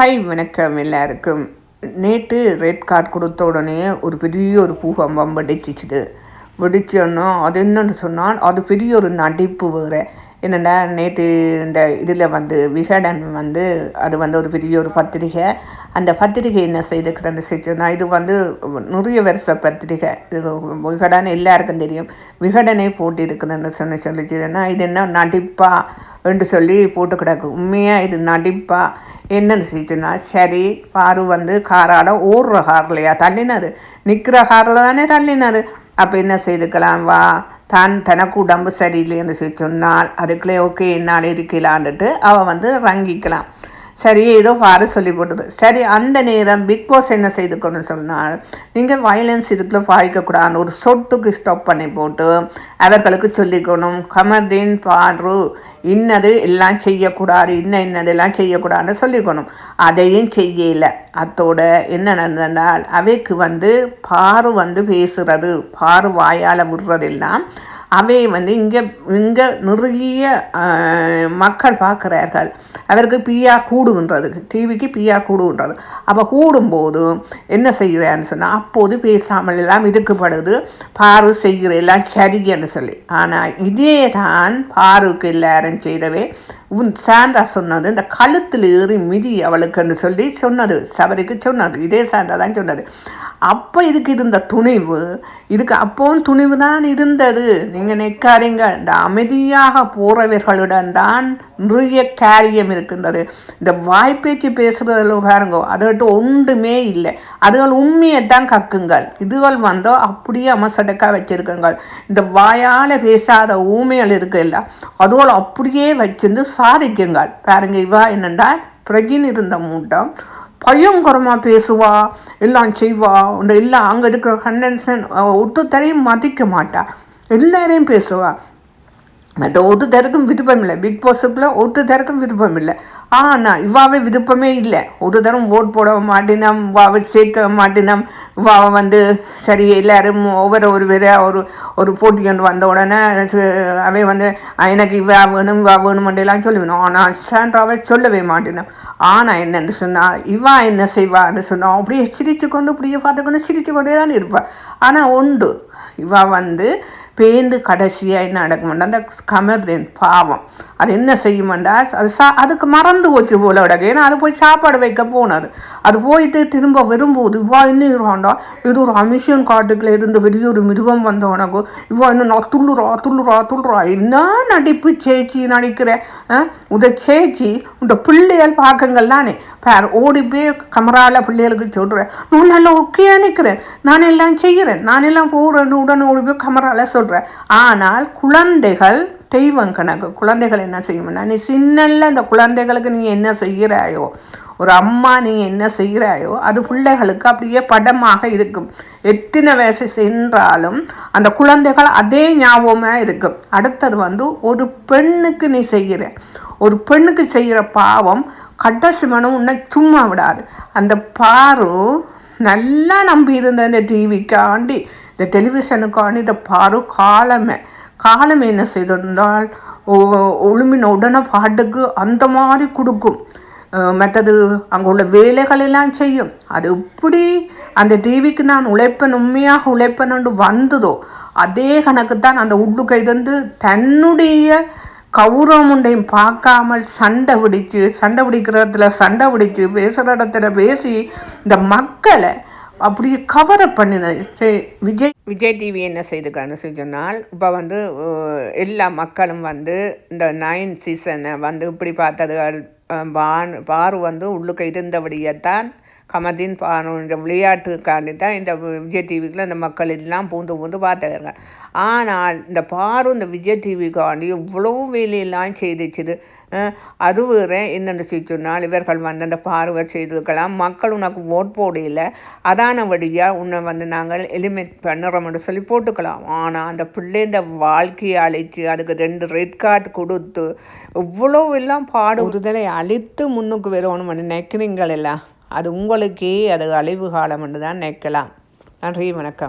Hi வணக்கம் எல்லாருக்கும். நேற்று ரெட் கார்டு கொடுத்த உடனே ஒரு பெரிய ஒரு பூகம்பம் வெடிச்சிச்சுது வெடிச்சோன்னா அது என்னன்னு சொன்னால் அது பெரிய ஒரு நடிப்பு வேறு. என்னென்னா நேற்று இந்த இதில் வந்து விகடன் வந்து அது வந்து ஒரு பெரிய ஒரு பத்திரிகை. அந்த பத்திரிகை என்ன செய்திருக்கிறேன்னு சொன்னா இது வந்து நிறைய வருஷ பத்திரிகை. இது விகடன் எல்லாருக்கும் தெரியும். விகடனை போட்டிருக்குதுன்னு சொன்ன சொல்லிச்சுன்னா இது என்ன நடிப்பாக என்று சொல்லி போட்டு கிடக்கு. உண்மையாக இது நடிப்பா? என்னன்னு சொல்லிச்சுன்னா சரி பாரு வந்து காரால் ஓடுற கார்லையா? தள்ளினார். நிற்கிற காரில் தானே தள்ளினார். அப்போ என்ன செய்துக்கலாம்? வா தான் தனக்கு உடம்பு சரியில்லைன்னு சொல்லி சொன்னால் அதுக்குள்ளே ஓகே என்னால் இருக்கலான்ட்டு அவள் வந்து ரங்கிக்கலாம். சரி ஏதோ வர சொல்லி போட்டது. சரி அந்த நேரம் பிக் பாஸ் என்ன செய்துக்கணும்னு சொன்னால் நீங்கள் வயலன்ஸ் இதுக்குள்ள பாய்க்கக்கூடாது ஒரு சொட்டுக்கு ஸ்டாப் பண்ணி போட்டு அவர்களுக்கு சொல்லிக்கணும். கமர்தீன் பாரு இன்னது எல்லாம் செய்யக்கூடாது இன்ன இன்னதெல்லாம் செய்யக்கூடாதுன்னு சொல்லிக்கணும். அதையும் செய்யலை. அத்தோட என்ன நடந்தால் அவைக்கு வந்து பாரு வந்து பேசுகிறது பாரு வாயால் விடுறதெல்லாம் அவை வந்து இங்கே இங்கே நிறைய மக்கள் பார்க்குறார்கள். அவருக்கு பிஆர் கூடுகின்றது. டிவிக்கு பிஆர் கூடுகின்றது. அப்போ கூடும்போது என்ன செய்கிறான்னு சொன்னால் அப்போது பேசாமல் எல்லாம் இதுக்குப்படுது பாரு செய்கிற எல்லாம் சரியன்னு சொல்லி. ஆனால் இதே தான் பாருக்கு எல்லாரும் செய்தவே உன் சாண்டா சொன்னது இந்த கழுத்தில் ஏறி மிதி அவளுக்குன்னு சொல்லி சொன்னது. சபரிக்கு சொன்னது. இதே சாண்டா தான் சொன்னது. அப்போ இதுக்கு இருந்த துணிவு இதுக்கு அப்போவும் துணிவு தான் இருந்தது. நீங்கள் நிற்காதீங்க இந்த அமைதியாக போகிறவர்களுடன் தான் நிறைய காரியம் இருக்கின்றது. இந்த வாய்ப்பேச்சு பேசுகிறதில் பாருங்க அதுகிட்ட ஒன்றுமே இல்லை. அதுகள் உண்மையை தான் கக்குங்கள். இதுகள் வந்தோ அப்படியே அமசடக்காக வச்சுருக்குங்கள். இந்த வாயால் பேசாத ஊமைகள் இருக்குல்ல அதுகள் அப்படியே வச்சிருந்து சாதிக்குங்கள். பாருங்க இவா என்னென்றால் பிரஜின் இருந்த மூட்டம் பயங்கரமாக பேசுவா எல்லாம் செய்வா இந்த எல்லாம் அங்கே இருக்கிற கண்டன்சன் ஒருத்தரையும் மதிக்க மாட்டா. எல்லாரையும் பேசுவா. மற்ற ஒருத்தருக்கும் விருப்பம் இல்லை. பிக் பாஸுக்குள்ளே ஒருத்தருக்கும் விருப்பம் இல்லை. ஆனால் இவாவே விருப்பமே இல்லை. ஒரு தரம் ஓட் போட மாட்டினோம் வாவை சேர்க்க மாட்டினோம். வாவை வந்து சரி எல்லாரும் ஒவ்வொரு ஒரு வேற ஒரு ஒரு போட்டி கொண்டு வந்த உடனே அவை வந்து எனக்கு இவா வேணும் இவா வேணுமெண்டெல்லாம் சொல்லிவிடும். ஆனால் சாண்ட்ராவை சொல்லவே மாட்டினோம். ஆனால் என்னென்னு சொன்னால் இவா என்ன செய்வான்னு சொன்னால் அப்படியே சிரித்து கொண்டு அப்படியே பார்த்துக்கொண்டு சிரித்து கொண்டே தான் இருப்பாள் ஆனால் உண்டு. இவா வந்து பேந்து கடைசியாக என்ன நடக்கும்னா. அந்த கமர்தேன் பாவம். அது என்ன செய்யுமெண்டா? அது சா அதுக்கு மறந்து போச்சு போல விடக்கு ஏன்னா அது போய் சாப்பாடு வைக்க போனது. அது போயிட்டு திரும்ப வரும்போது இவ்வா இன்னும் இருவாண்டா இது ஒரு அமிஷன் காட்டுக்குள்ள இருந்து பெரிய ஒரு மிருகம் வந்த உனக்கு. இவ்வா இன்னும் நான் துள்ளுறா துள்ளுறா துள்ளுறா. என்ன நடிப்பு சேச்சி நடிக்கிறேன் உத சேச்சி இந்த பிள்ளைகள் பார்க்கங்கள்லானே பேர் ஓடி போய் கமரால பிள்ளைகளுக்கு சொல்கிறேன் நான் நல்லா ஓகே நிற்கிறேன் நான் எல்லாம் செய்கிறேன். நான் எல்லாம் போகிறேன் உடனே ஓடி போய் கமரால சொல்கிறேன் ஆனால் குழந்தைகள் தெய்வம் கணக்கு. குழந்தைகள் என்ன செய்யணும்னா நீ சின்னல்ல அந்த குழந்தைகளுக்கு நீ என்ன செய்கிறாயோ ஒரு அம்மா நீ என்ன செய்கிறாயோ அது பிள்ளைகளுக்கு அப்படியே படமாக இருக்கும். எத்தனை வயசு சென்றாலும் அந்த குழந்தைகள் அதே ஞாபகமாக இருக்கும். அடுத்தது வந்து ஒரு பெண்ணுக்கு நீ செய்கிற ஒரு பெண்ணுக்கு செய்கிற பாவம் கடைசி மனம் உன்னை சும்மா விடாது. அந்த பாரு நல்லா நம்பி இருந்த அந்த டிவிக்காண்டி இந்த டெலிவிஷனுக்கான இந்த பாரு காலமே. காலம் என்ன செய்திருந்தால் ஒழுமின உடனே பாட்டுக்கு அந்த மாதிரி கொடுக்கும். மற்றது அங்கே உள்ள வேலைகளெல்லாம் செய்யும். அது எப்படி அந்த டிவிக்கு நான் உழைப்பேன் உண்மையாக உழைப்பேன்னு வந்ததோ அதே கணக்கு தான் அந்த உள்ளுக்கை வந்து தன்னுடைய கௌரவமுண்டையும் பார்க்காமல் சண்டை பிடிச்சு சண்டை பிடிக்கிற இடத்துல சண்டை பிடிச்சு பேசுகிற இடத்துல பேசி இந்த மக்களை அப்படியே கவரை பண்ணினது விஜய். விஜய் டிவி என்ன செய்துக்கான்னு சொன்னால் இப்போ வந்து எல்லா மக்களும் வந்து இந்த நைன் சீசனை வந்து இப்படி பார்த்ததுகள் பான் பாரு வந்து உள்ளுக்கு இருந்தபடியத்தான் கமதின் பானு இந்த விளையாட்டுக்காண்டி தான் இந்த விஜய் டிவிக்குள்ள இந்த மக்கள் எல்லாம் பூந்து பூந்து பார்த்துக்கிறாங்க ஆனால் இந்த பாரு இந்த விஜய் டிவிக்காண்டி இவ்வளோ வேலையெல்லாம் செய்துச்சுது அது வேறு. என்னென்னு சொன்னால் இவர்கள் வந்து அந்த பார்வை செய்திருக்கலாம். மக்கள் உனக்கு ஓட் போடையில் அதானபடியாக உன்னை வந்து நாங்கள் எலிமினேட் பண்ணுறோம்னு சொல்லி போட்டுக்கலாம். ஆனால் அந்த பிள்ளைந்த வாழ்க்கையை அழைச்சி அதுக்கு ரெண்டு ரெட் கார்டு கொடுத்து இவ்வளோ எல்லாம் பாடு உறுதலை அழித்து முன்னுக்கு வரணும்னு நினைக்கிறீங்களா? அது உங்களுக்கே அது அழிவு காலம் என்று தான் நினைக்கலாம். நன்றி வணக்கம்.